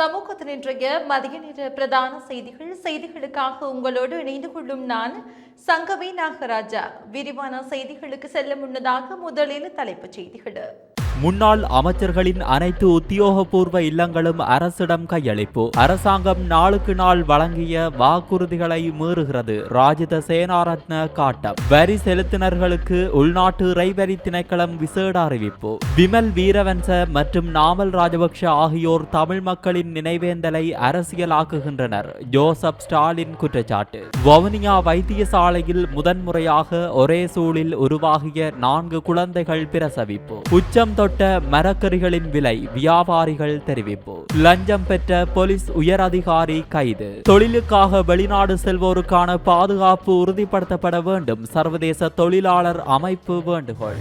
சமூகத்தின் இன்றைய மதிய நேர பிரதான செய்திகள். செய்திகளுக்காக உங்களோடு இணைந்து கொள்ளும் நான் சங்கவி நாகராஜா. விரிவான செய்திகளுக்கு செல்ல முன்னதாக முதலில் தலைப்புச் செய்திகள். முன்னாள் அமைச்சர்களின் அனைத்து உத்தியோகபூர்வ இல்லங்களும் அரசிடம் கையளிப்பு. அரசாங்கம் நாளுக்கு நாள் வழங்கிய வாக்குறுதிகளை மீறுகிறது. ராஜித சேனாரத்ன காட்டம். வரி செலுத்தினர்களுக்கு உள்நாட்டு இறைவரி திணைக்களம் விசேட அறிவிப்பு. விமல் வீரவன்ச மற்றும் நாமல் ராஜபக்ஷ ஆகியோர் தமிழ் மக்களின் நினைவேந்தலை அரசியலாக்குகின்றனர். ஜோசப் ஸ்டாலின் குற்றச்சாட்டு. வவுனியா வைத்தியசாலையில் முதன்முறையாக ஒரே சூழில் உருவாகிய நான்கு குழந்தைகள் பிரசவிப்பு. உச்சம் தொட்ட மரக்கறிகளின் விலை வியாபாரிகள் தெரிவிப்பு. லஞ்சம் பெற்ற போலீஸ் உயர் அதிகாரி கைது. தொழிலுக்காக வெளிநாடு செல்வோருக்கான பாதுகாப்பு உறுதிப்படுத்தப்பட வேண்டும். சர்வதேச தொழிலாளர் அமைப்பு வேண்டுகோள்.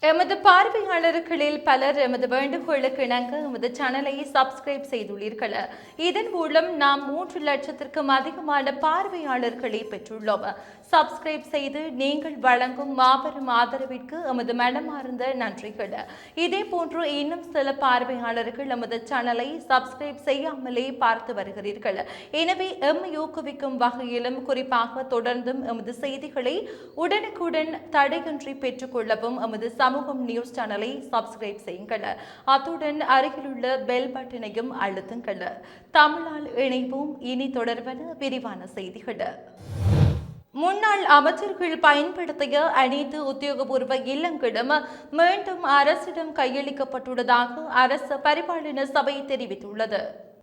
எமது பார்வையாளர்களில் பலர் எமது வேண்டுகோளுக்கு இணங்க எமது சேனலை சப்ஸ்கிரைப் செய்துள்ளீர்கள். இதன் மூலம் நாம் மூன்று லட்சத்திற்கும் அதிகமான பார்வையாளர்களை பெற்றுள்ளோம். சப்ஸ்கிரைப் செய்து நீங்கள் வழங்கும் மாபெரும் ஆதரவிற்கு எமது மனமார்ந்த நன்றிகள். இதே போன்று இன்னும் சில பார்வையாளர்கள் எமது சேனலை சப்ஸ்கிரைப் செய்யாமலே பார்த்து வருகிறீர்கள். எனவே எம்மை ஊக்குவிக்கும் வகையிலும் குறிப்பாக தொடர்ந்தும் எமது செய்திகளை உடனுக்குடன் தடையின்றி பெற்றுக்கொள்ளவும் எமது சமூகம் நியூஸ் சேனலை சப்ஸ்கிரைப் செய்யுங்கள். அத்துடன் அருகிலுள்ள பெல் பட்டனையும் அழுத்துங்கள். தமிழால் இணைவோம். இனி தொடர்பான விரிவான செய்திகள். முன்னாள் அமைச்சர்கள் பயன்படுத்திய அனைத்து உத்தியோகபூர்வ இல்லங்களும் மீண்டும் அரசிடம் கையளிக்கப்பட்டுள்ளதாக அரசு பரிபாலன சபை தெரிவித்துள்ளது.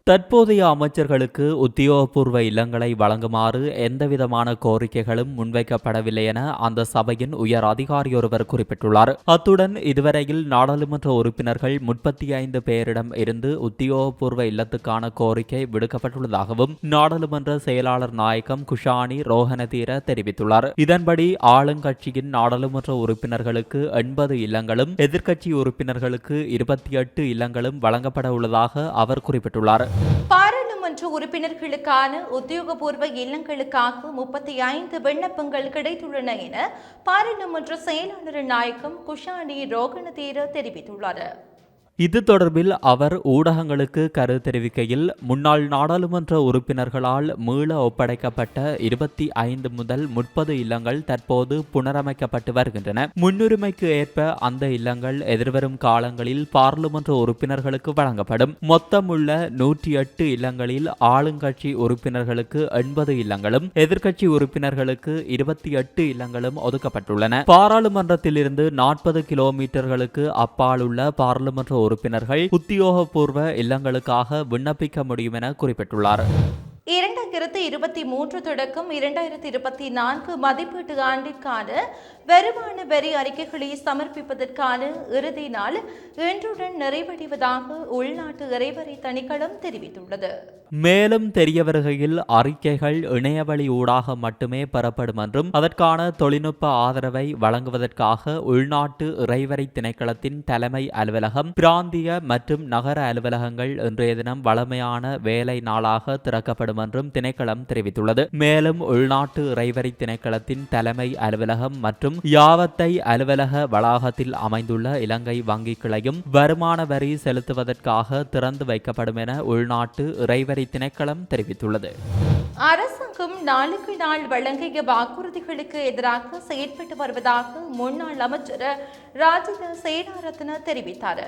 தற்போதைய அமைச்சர்களுக்கு உத்தியோகபூர்வ இல்லங்களை வழங்குமாறு எந்தவிதமான கோரிக்கைகளும் முன்வைக்கப்படவில்லை என அந்த சபையின் உயர் அதிகாரியொருவர் குறிப்பிட்டுள்ளார். அத்துடன் இதுவரையில் நாடாளுமன்ற உறுப்பினர்கள் முப்பத்தி ஐந்து பேரிடம் இருந்து உத்தியோகபூர்வ இல்லத்துக்கான கோரிக்கை விடுக்கப்பட்டுள்ளதாகவும் நாடாளுமன்ற செயலாளர் நாயகம் குஷானி ரோஹனதீர தெரிவித்துள்ளார். இதன்படி ஆளுங்கட்சியின் நாடாளுமன்ற உறுப்பினர்களுக்கு எண்பது இல்லங்களும் எதிர்க்கட்சி உறுப்பினர்களுக்கு இருபத்தி எட்டு இல்லங்களும் வழங்கப்பட உள்ளதாக அவர் குறிப்பிட்டுள்ளார். பாராளுமன்ற உறுப்பினர்களுக்கான உத்தியோகபூர்வ இல்லங்களுக்காக முப்பத்தி ஐந்து விண்ணப்பங்கள் கிடைத்துள்ளன என பாராளுமன்ற செயலாளர் நாயகம் குஷானி ரோகணதீர தெரிவித்துள்ளார். இது தொடர்பில் அவர் ஊடகங்களுக்கு கருத்து தெரிவிக்கையில் முன்னாள் நாடாளுமன்ற உறுப்பினர்களால் மீள ஒப்படைக்கப்பட்ட இருபத்தி ஐந்து முதல் முப்பது இல்லங்கள் தற்போது புனரமைக்கப்பட்டு வருகின்றன. முன்னுரிமைக்கு ஏற்ப அந்த இல்லங்கள் எதிர்வரும் காலங்களில் பாராளுமன்ற உறுப்பினர்களுக்கு வழங்கப்படும். மொத்தமுள்ள நூற்றி எட்டு இல்லங்களில் ஆளுங்கட்சி உறுப்பினர்களுக்கு எண்பது இல்லங்களும் எதிர்க்கட்சி உறுப்பினர்களுக்கு இருபத்தி எட்டு இல்லங்களும் ஒதுக்கப்பட்டுள்ளன. பாராளுமன்றத்திலிருந்து நாற்பது கிலோமீட்டர்களுக்கு அப்பாலுள்ள பாராளுமன்ற உறுப்பினர்கள் உத்தியோகபூர்வ இல்லங்களுக்காக விண்ணப்பிக்க முடியும் என குறிப்பிட்டுள்ளார் இரண்டாயிரத்தி இருபத்தி மூன்று தொடக்கம் இரண்டாயிரத்தி இருபத்தி நான்கு மதிப்பீட்டு ஆண்டிற்கான வருமான வரி அறிக்கைகளை சமர்ப்பிப்பதற்கான இறுதி நாள் இன்றுடன் நிறைவடைவதாக உள்நாட்டு இறைவரி தணிக்களம் தெரிவித்துள்ளது. மேலும் தெரிய வருகையில் அறிக்கைகள் இணையவழி ஊடாக மட்டுமே பெறப்படும் என்றும் அதற்கான தொழில்நுட்ப ஆதரவை வழங்குவதற்காக உள்நாட்டு இறைவரி திணைக்களத்தின் தலைமை அலுவலகம் பிராந்திய மற்றும் நகர அலுவலகங்கள் இன்றைய தினம் வளமையான வேலை நாளாக திறக்கப்படும் என்றும் திணைக்களம் தெரிவித்துள்ளது. மேலும் உள்நாட்டு இறைவரி திணைக்களத்தின் தலைமை அலுவலகம் மற்றும் யாவத்தை அலுவலக வளாகத்தில் அமைந்துள்ள இலங்கை வங்கி கிளையும் வருமான வரி செலுத்துவதற்காக திறந்து வைக்கப்படும் என உள்நாட்டு இறைவரி திணைக்களம் தெரிவித்துள்ளது. அரசாங்கம் நாளுக்கு நாள் வழங்கிய வாக்குறுதிகளுக்கு எதிராக செயற்பட்டு வருவதாக முன்னாள் அமைச்சர் ராஜித சேனாரத்ன தெரிவித்தார்.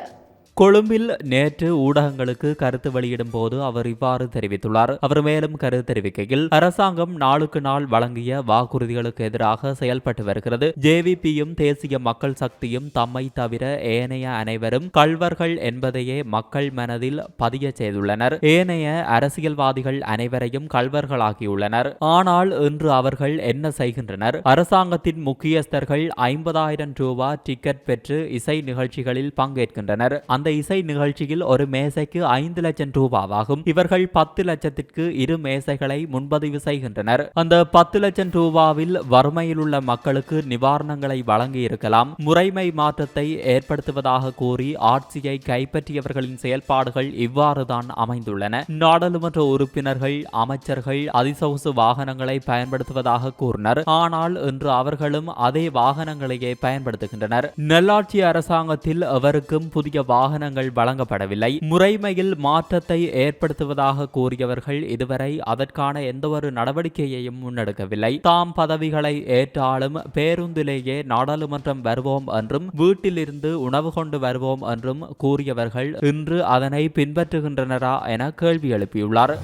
கொழும்பில் நேற்று ஊடகங்களுக்கு கருத்து வெளியிடும் போது அவர் இவ்வாறு தெரிவித்துள்ளார். அவர் மேலும் கருத்து தெரிவிக்கையில் அரசாங்கம் நாளுக்கு நாள் வழங்கிய வாக்குறுதிகளுக்கு எதிராக செயல்பட்டு வருகிறது. ஜேவிபியும் தேசிய மக்கள் சக்தியும் தம்மை தவிர ஏனைய அனைவரும் கல்வர்கள் என்பதையே மக்கள் மனதில் பதிய செய்துள்ளனர். ஏனைய அரசியல்வாதிகள் அனைவரையும் கல்வர்களாகியுள்ளனர் ஆனால் இன்று அவர்கள் என்ன செய்கின்றனர்? அரசாங்கத்தின் முக்கியஸ்தர்கள் ஐம்பதாயிரம் ரூபாய் டிக்கெட் பெற்று இசை நிகழ்ச்சிகளில் பங்கேற்கின்றனர். அந்த இசை நிகழ்ச்சியில் ஒரு மேசைக்கு ஐந்து லட்சம் ரூபாவாகும். இவர்கள் பத்து லட்சத்திற்கு இரு மேசைகளை முன்பதிவு செய்கின்றனர். அந்த பத்து லட்சம் ரூபாவில் வறுமையில் உள்ள மக்களுக்கு நிவாரணங்களை வழங்கி இருக்கலாம் முறைமை மாற்றத்தை ஏற்படுத்துவதாக கூறி ஆட்சியை கைப்பற்றியவர்களின் செயல்பாடுகள் இவ்வாறுதான் அமைந்துள்ளன. நாடாளுமன்ற உறுப்பினர்கள் அமைச்சர்கள் அதிசொகுசு வாகனங்களை பயன்படுத்துவதாக கூறினர். ஆனால் இன்று அவர்களும் அதே வாகனங்களையே பயன்படுத்துகின்றனர். நல்லாட்சி அரசாங்கத்தில் எவருக்கும் புதிய வாகன வாகனங்கள் வழங்கப்படவில்லை. முறைமையில் மாற்றத்தை ஏற்படுத்துவதாக கூறியவர்கள் இதுவரை அதற்கான எந்தவொரு நடவடிக்கையையும் முன்னெடுக்கவில்லை. தாம் பதவிகளை ஏற்றாலும் பேருந்திலேயே நாடாளுமன்றம் வருவோம் என்றும் வீட்டிலிருந்து உணவு கொண்டு வருவோம் என்றும் கூறியவர்கள் இன்று அதனை பின்பற்றுகின்றனரா என கேள்வி எழுப்பியுள்ளார்.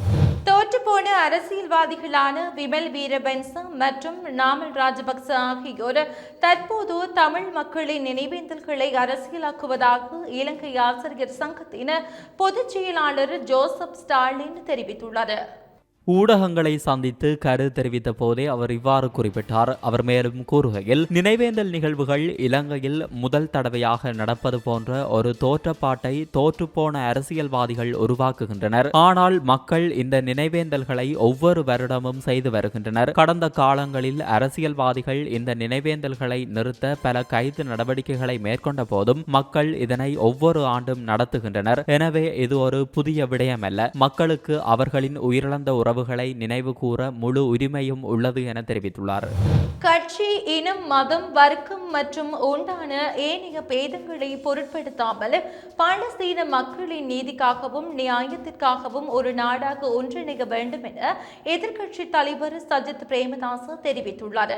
அரசியல்வாதிகளான விமல் வீரபன்ச மற்றும் நாமல் ராஜபக்ச ஆகியோர் தற்போது தமிழ் மக்களின் நினைவேந்தல்களை அரசியலாக்குவதாக இலங்கை ஆசிரியர் சங்கத்தின் பொதுச் செயலாளர் ஜோசப் ஸ்டாலின் தெரிவித்துள்ளார் ஊடகங்களை சந்தித்து கரு தெரிவித்த போதே அவர் இவ்வாறு குறிப்பிட்டார். அவர் மேலும் கூறுகையில் நினைவேந்தல் நிகழ்வுகள் இலங்கையில் முதல் தடவையாக நடப்பது போன்ற ஒரு தோற்றப்பாட்டை தோற்றுப்போன அரசியல்வாதிகள் உருவாக்குகின்றனர். ஆனால் மக்கள் இந்த நினைவேந்தல்களை ஒவ்வொரு வருடமும் செய்து வருகின்றனர். கடந்த காலங்களில் அரசியல்வாதிகள் இந்த நினைவேந்தல்களை நிறுத்த பல கைது நடவடிக்கைகளை மேற்கொண்ட போதும் மக்கள் இதனை ஒவ்வொரு ஆண்டும் நடத்துகின்றனர். எனவே இது ஒரு புதிய விடயமல்ல. மக்களுக்கு அவர்களின் உயிரிழந்த உறவுகளை நினைவு கூற முழு உரிமையும் உள்ளது என தெரிவித்துள்ளார். கட்சி இனம் மதம் வர்க்கம் மற்றும் உண்டான ஏனைய பேதங்களை பொருட்படுத்தாமல் பாலஸ்தீன மக்களின் நீதிக்காகவும் நியாயத்திற்காகவும் ஒரு நாடாக ஒன்றிணைய வேண்டும் என எதிர்க்கட்சி தலைவர் சஜித் பிரேமதாச தெரிவித்துள்ளார்.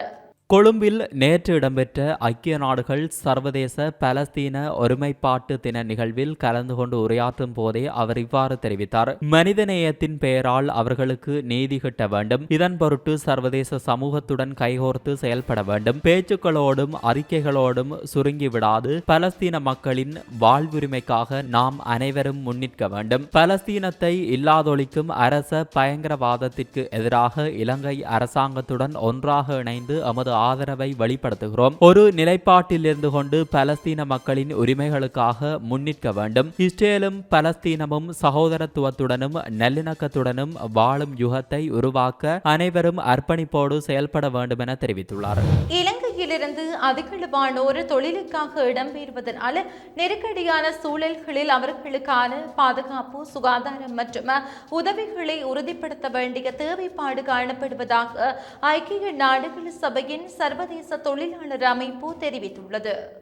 கொழும்பில் நேற்று இடம்பெற்ற ஐக்கிய நாடுகள் சர்வதேச பலஸ்தீன ஒருமைப்பாட்டு தின நிகழ்வில் கலந்து கொண்டு உரையாற்றும் போதே அவர் இவ்வாறு தெரிவித்தார். மனிதநேயத்தின் பெயரால் அவர்களுக்கு நீதி கிட்ட வேண்டும். இதன் பொருட்டு சர்வதேச சமூகத்துடன் கைகோர்த்து செயல்பட வேண்டும். பேச்சுக்களோடும் அறிக்கைகளோடும் சுருங்கி விடாது. பலஸ்தீன மக்களின் வாழ்வுரிமைக்காக நாம் அனைவரும் முன்னிற்க வேண்டும். பலஸ்தீனத்தை இல்லாதொழிக்கும் அரச பயங்கரவாதத்திற்கு எதிராக இலங்கை அரசாங்கத்துடன் ஒன்றாக இணைந்து எமது ஆதரவை வெளிப்படுத்துகிறோம். ஒரு நிலைப்பாட்டில் இருந்து கொண்டு பலஸ்தீன மக்களின் உரிமைகளுக்காக முன்னிற்க வேண்டும். இஸ்ரேலும் பலஸ்தீனமும் சகோதரத்துவத்துடனும் நல்லிணக்கத்துடனும் வாழும் யுகத்தை உருவாக்க அனைவரும் அர்ப்பணிப்போடு செயல்பட வேண்டும் என தெரிவித்துள்ளார். இலங்கையிலிருந்து அதிகளவானோர் தொழிலுக்காக இடம்பெறுவதனால் நெருக்கடியான சூழல்களில் அவர்களுக்கான பாதுகாப்பு சுகாதாரம் மற்றும் உதவிகளை உறுதிப்படுத்த வேண்டிய தேவைப்பாடு காணப்படுவதாக ஐக்கிய நாடுகள் சபையின் சர்வதேச தொழிலாளர் அமைப்பு தெரிவித்துள்ளது.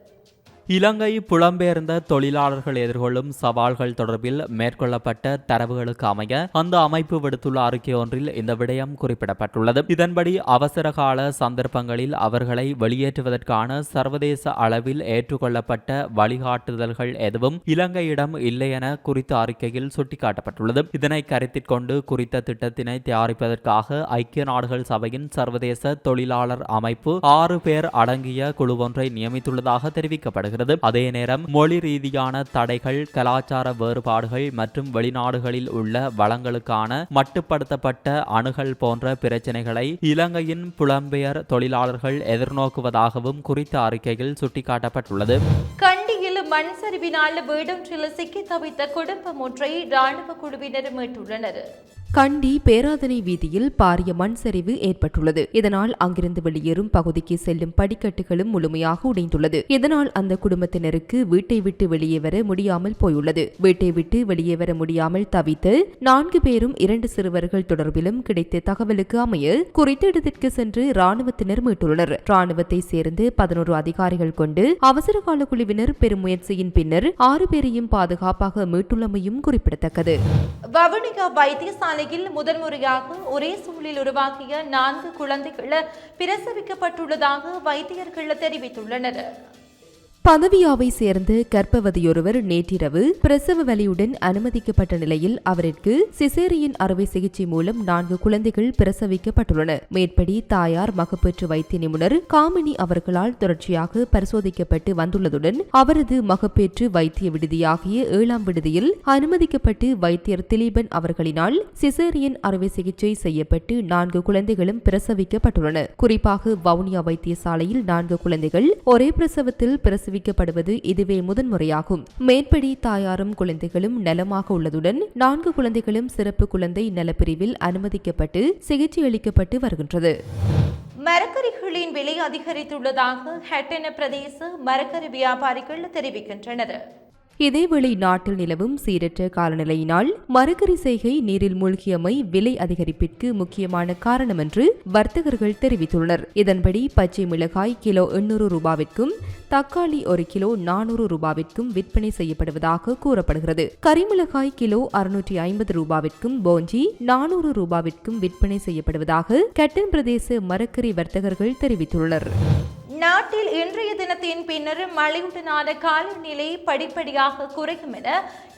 இலங்கை புலம்பெயர்ந்த தொழிலாளர்கள் எதிர்கொள்ளும் சவால்கள் தொடர்பில் மேற்கொள்ளப்பட்ட தரவுகளுக்கு அமைய அந்த அமைப்பு விடுத்துள்ள அறிக்கை ஒன்றில் இந்த விடயம் குறிப்பிடப்பட்டுள்ளது. இதன்படி அவசரகால சந்தர்ப்பங்களில் அவர்களை வெளியேற்றுவதற்கான சர்வதேச அளவில் ஏற்றுக்கொள்ளப்பட்ட வழிகாட்டுதல்கள் எதுவும் இலங்கையிடம் இல்லை என குறித்த அறிக்கையில் சுட்டிக்காட்டப்பட்டுள்ளது. இதனை கருத்தில் கொண்டு குறித்த திட்டத்தினை தயாரிப்பதற்காக ஐக்கிய நாடுகள் சபையின் சர்வதேச தொழிலாளர் அமைப்பு ஆறு பேர் அடங்கிய குழு ஒன்றை நியமித்துள்ளதாக தெரிவிக்கப்படுகிறது வருகிறது அதே நேரம் மொழி ரீதியான தடைகள் கலாச்சார வேறுபாடுகள் மற்றும் வெளிநாடுகளில் உள்ள வளங்களுக்கான மட்டுப்படுத்தப்பட்ட அணுகல் போன்ற பிரச்சனைகளை இலங்கையின் புலம்பெயர் தொழிலாளர்கள் எதிர்நோக்குவதாகவும் குறித்த அறிக்கையில் சுட்டிக்காட்டப்பட்டுள்ளது. கண்டியில் மண் சரிவினால் வீடொன்றில் சிக்கி தவித்த குடும்பம் ஒன்றை ராணுவ குழுவினர் மீட்டுள்ளனர். கண்டி பேராதனை வீதியில் பாரிய மண் சரிவு ஏற்பட்டுள்ளது. இதனால் அங்கிருந்து வெளியேறும் பகுதிக்கு செல்லும் படிக்கட்டுகளும் முழுமையாக உடைந்துள்ளது. இதனால் அந்த குடும்பத்தினருக்கு வீட்டை விட்டு வெளியே வர முடியாமல் போயுள்ளது. வீட்டை விட்டு வெளியே வர முடியாமல் தவித்து நான்கு பேரும் இரண்டு சிறுவர்கள் தொடர்பிலும் கிடைத்த தகவலுக்கு அமைய குறித்த இடத்திற்கு சென்று ராணுவத்தினர் மீட்டுள்ளனர். ராணுவத்தை சேர்ந்து பதினோரு அதிகாரிகள் கொண்டு அவசர கால குழுவினர் பெரும் முயற்சியின் பின்னர் ஆறு பேரையும் பாதுகாப்பாக மீட்டுள்ளமையும் குறிப்பிடத்தக்கது. வவுனியா பாதையில் முதன்முறையாக ஒரே சூழலில் உருவாக்கிய நான்கு குழந்தைகள் பிரசவிக்கப்பட்டுள்ளதாக வைத்தியர்கள் தெரிவித்துள்ளனர். பதவியாவை சேர்ந்த கர்ப்பவதியொருவர் நேற்றிரவு பிரசவ வலியுடன் அனுமதிக்கப்பட்ட நிலையில் அவருக்கு சிசேரியன் அறுவை சிகிச்சை மூலம் நான்கு குழந்தைகள் பிரசவிக்கப்பட்டுள்ளன. மேற்படி தாயார் மகப்பேற்று வைத்திய நிபுணர் காமினி அவர்களால் தொடர்ச்சியாக பரிசோதிக்கப்பட்டு வந்துள்ளதுடன் அவரது மகப்பேற்று வைத்திய விடுதியாகிய ஏழாம் விடுதியில் அனுமதிக்கப்பட்டு வைத்தியர் திலீபன் அவர்களினால் சிசேரியன் அறுவை சிகிச்சை செய்யப்பட்டு நான்கு குழந்தைகளும் பிரசவிக்கப்பட்டுள்ளன. குறிப்பாக வவுனியா வைத்தியசாலையில் நான்கு குழந்தைகள் ஒரே பிரசவத்தில் பிரசவி பிரசவிக்கப்படுவது இதுவே முதன்முறையாகும். மேற்படி தாயாரும் குழந்தைகளும் நலமாக உள்ளதுடன் நான்கு குழந்தைகளும் சிறப்பு குழந்தை நலப்பிரிவில் அனுமதிக்கப்பட்டு சிகிச்சை அளிக்கப்பட்டு வருகின்றது. மரக்கறிகளின் விலை அதிகரித்துள்ளதாக ஹட்டன பிரதேச மரக்கறி வியாபாரிகள் தெரிவிக்கின்றனர். இதேவேளை நாட்டில் நிலவும் சீரற்ற காலநிலையினால் மரக்கறி செய்கை நீரில் மூழ்கியமை விலை அதிகரிப்பிற்கு முக்கியமான காரணம் என்று வர்த்தகர்கள் தெரிவித்துள்ளனர். இதன்படி பச்சை மிளகாய் கிலோ எண்ணூறு ரூபாவிற்கும் தக்காளி ஒரு கிலோ நானூறு ரூபாவிற்கும் விற்பனை செய்யப்படுவதாக கூறப்படுகிறது. கரிமிளகாய் கிலோ அறுநூற்றி ஐம்பது ரூபாவிற்கும் போஞ்சி நானூறு ரூபாவிற்கும் விற்பனை செய்யப்படுவதாக கட்டன் பிரதேச மரக்கறி வர்த்தகர்கள் தெரிவித்துள்ளனர். நாட்டில் இன்றைய தினத்தின் பின்னர் மழையுடனான காலநிலை படிப்படியாக குறையும் என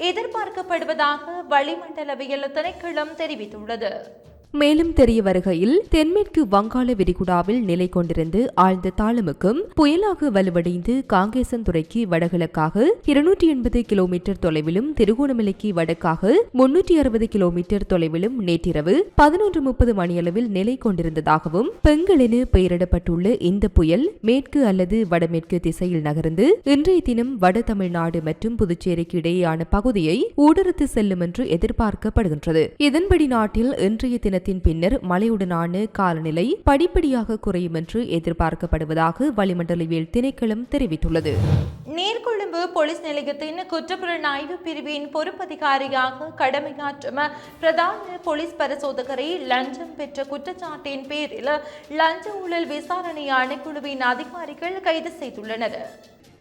எதிர்பார்க்கப்படுவதாக வளிமண்டலவியல் திணைக்களம் தெரிவித்துள்ளது. மேலும் தெரிய வருகையில் தென்மேற்கு வங்காள விரிகுடாவில் நிலை கொண்டிருந்து ஆழ்ந்த தாளமுக்கும் புயலாக வலுவடைந்து காங்கேசன்துறைக்கு வடகிழக்காக இருநூற்றி எண்பது கிலோமீட்டர் தொலைவிலும் திருகோணமலைக்கு வடக்காக முன்னூற்றி அறுபது கிலோமீட்டர் தொலைவிலும் நேற்றிரவு பதினொன்று முப்பது மணியளவில் நிலை கொண்டிருந்ததாகவும் பெங்களென பெயரிடப்பட்டுள்ள இந்த புயல் மேற்கு அல்லது வடமேற்கு திசையில் நகர்ந்து இன்றைய தினம் வட தமிழ்நாடு மற்றும் புதுச்சேரிக்கு இடையேயான பகுதியை ஊடறுத்து செல்லும் என்று எதிர்பார்க்கப்படுகின்றது. இதன்படி நாட்டில் இன்றைய தினத்தின் பின்னர் மழையுடனான காலநிலை படிப்படியாக குறையும் என்று எதிர்பார்க்கப்படுவதாக வளிமண்டலவியல் திணைக்களம் தெரிவித்துள்ளது. நீர்கொழும்பு போலீஸ் நிலையத்தின் குற்றப்புலனாய்வு பிரிவின் பொறுப்பதிகாரியாக கடமையாற்றும் பிரதான போலீஸ் பரிசோதகரை லஞ்சம் பெற்ற குற்றச்சாட்டின் பேரில் லஞ்ச ஊழல் விசாரணை ஆணைக்குழுவின் அதிகாரிகள் கைது செய்துள்ளனர்.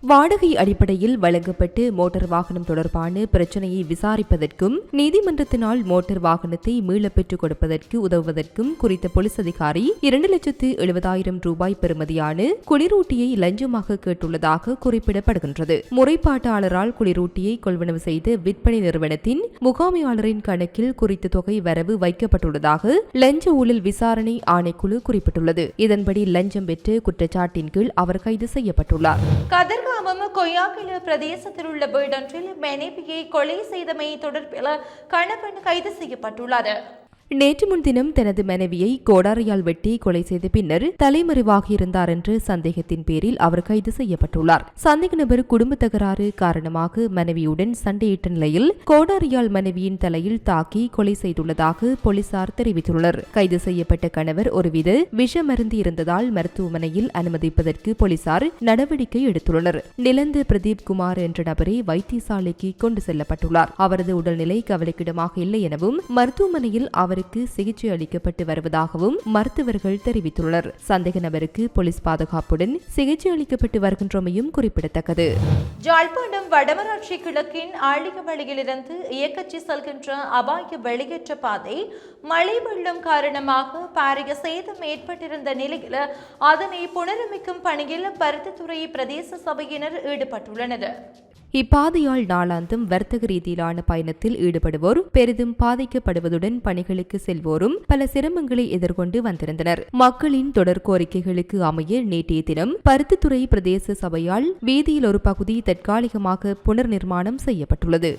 வாடகை அடிப்படையில் வழங்கப்பட்டு மோட்டார் வாகனம் தொடர்பான பிரச்சனையை விசாரிப்பதற்கும் நீதிமன்றத்தினால் மோட்டார் வாகனத்தை மீளப் பெற்றுக் கொடுப்பதற்கு உதவுவதற்கும் குறித்த போலீஸ் அதிகாரி இரண்டு லட்சத்து எழுபதாயிரம் ரூபாய் பெறுமதியான குளிரூட்டியை லஞ்சமாக கேட்டுள்ளதாக குறிப்பிடப்படுகின்றது. முறைப்பாட்டாளரால் குளிரூட்டியை கொள்வனவு செய்த விற்பனை நிறுவனத்தின் முகாமையாளரின் கணக்கில் குறித்த தொகை வரவு வைக்கப்பட்டுள்ளதாக லஞ்ச ஊழல் விசாரணை ஆணைக்குழு குறிப்பிட்டுள்ளது. இதன்படி லஞ்சம் பெற்று குற்றச்சாட்டின் கீழ் அவர் கைது செய்யப்பட்டுள்ளார். கதிர்காமம் கொய்யாக்கில பிரதேசத்தில் உள்ள வீடொன்றில் மனைவியை கொலை செய்தமை தொடர்பில் கணவன் கைது செய்யப்பட்டுள்ளார் நேற்று முன்தினம் தனது மனைவியை கோடாரியால் வெட்டி கொலை செய்த பின்னர் தலைமறைவாக இருந்தார் என்று சந்தேகத்தின் பேரில் அவர் கைது செய்யப்பட்டுள்ளார். சந்தேக நபர் குடும்ப தகராறு காரணமாக மனைவியுடன் சண்டையிட்ட நிலையில் கோடாரியால் மனைவியின் தலையில் தாக்கி கொலை செய்துள்ளதாக போலீசார் தெரிவித்துள்ளனர். கைது செய்யப்பட்ட கணவர் ஒருவித விஷ மருந்து இருந்ததால் மருத்துவமனையில் அனுமதிப்பதற்கு போலீசார் நடவடிக்கை எடுத்துள்ளனர். நிலந்து பிரதீப் குமார் என்ற நபரை வைத்தியசாலைக்கு கொண்டு செல்லப்பட்டுள்ளார். அவரது உடல்நிலை கவலைக்கிடமாக இல்லை எனவும் மருத்துவமனையில் அவருக்கு சிகிச்சை அளிக்கப்பட்டு வருவதாகவும் மருத்துவர்கள் தெரிவித்துள்ளனர். சந்தேக நபருக்கு போலீஸ் பாதுகாப்புடன் சிகிச்சை அளிக்கப்பட்டு வருகின்றமையும் குறிப்பிடத்தக்கது. ஜாழ்ப்பாணம் வடமராட்சி கிழக்கின் ஆழிகவழியிலிருந்து இயக்கச்சி செல்கின்ற அபாய வெளியேற்ற பாதை மழை வெள்ளம் காரணமாக பாரிய சேதம் ஏற்பட்டிருந்த நிலையில் அதனை புனரமைக்கும் பணியில் பருத்தித்துறை பிரதேச சபையினர் ஈடுபட்டுள்ளனர். இப்பாதையால் நாளாந்தம் வர்த்தக ரீதியிலான பயணத்தில் ஈடுபடுவோர் பெரிதும் பாதிக்கப்படுவதுடன் பணிகளுக்கு செல்வோரும் பல சிரமங்களை எதிர்கொண்டு வந்திருந்தனர். மக்களின் தொடர் கோரிக்கைகளுக்கு அமைய நேற்றைய தினம் பருத்தித்துறை பிரதேச சபையால் வீதியில் ஒரு பகுதி தற்காலிகமாக புனர் நிர்மாணம் செய்யப்பட்டுள்ளது.